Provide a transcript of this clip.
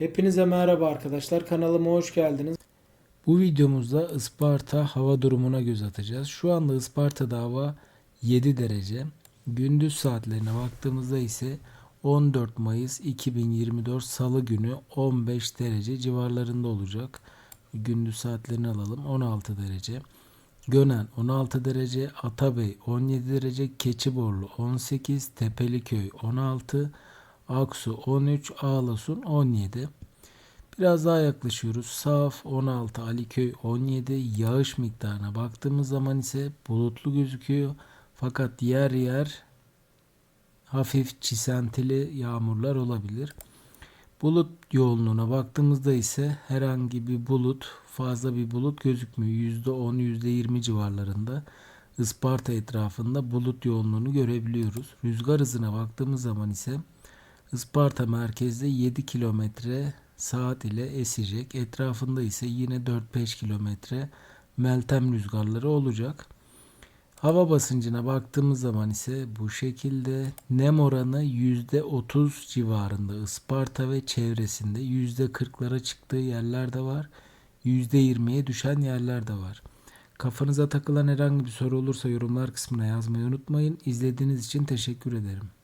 Hepinize merhaba arkadaşlar. Kanalıma hoş geldiniz. Bu videomuzda Isparta hava durumuna göz atacağız. Şu anda Isparta'da hava 7 derece. Gündüz saatlerine baktığımızda ise 14 Mayıs 2024 Salı günü 15 derece civarlarında olacak. Gündüz saatlerini alalım. 16 derece. Gönen 16 derece, Atabey 17 derece, Keçiborlu 18, Tepeliköy 16, Aksu 13, Ağlasun 17. Biraz daha yaklaşıyoruz. Saf 16, Aliköy 17. Yağış miktarına baktığımız zaman ise bulutlu gözüküyor. Fakat yer yer hafif çisentili yağmurlar olabilir. Bulut yoğunluğuna baktığımızda ise herhangi bir bulut, fazla bir bulut gözükmüyor. %10, %20 civarlarında. Isparta etrafında bulut yoğunluğunu görebiliyoruz. Rüzgar hızına baktığımız zaman ise Isparta merkezde 7 kilometre saat ile esecek. Etrafında ise yine 4-5 kilometre meltem rüzgarları olacak. Hava basıncına baktığımız zaman ise bu şekilde nem oranı %30 civarında Isparta ve çevresinde %40'lara çıktığı yerler de var. %20'ye düşen yerler de var. Kafanıza takılan herhangi bir soru olursa yorumlar kısmına yazmayı unutmayın. İzlediğiniz için teşekkür ederim.